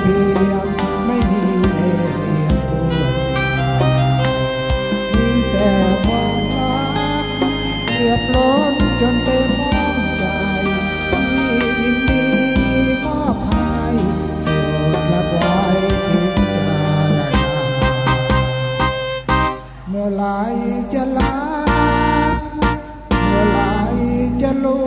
เทียมไม่มีเล่เหลี่ยมลวงมีแต่ความรักเกือบล้นจนเต็มห้องใจที่ยินดีมอบให้โปรดละไว้พิจารณาเมื่อไหรจะลาเมื่อไหรจะลู้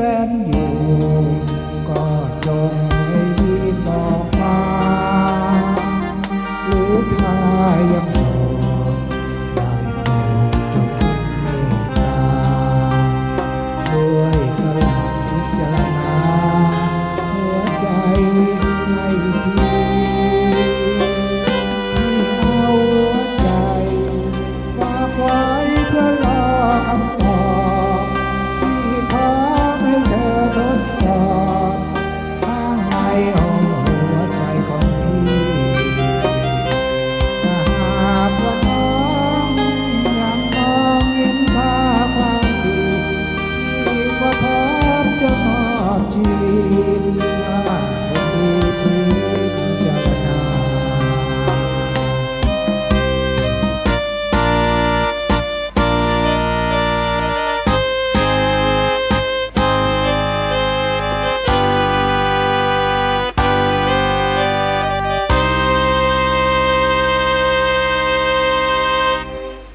And you.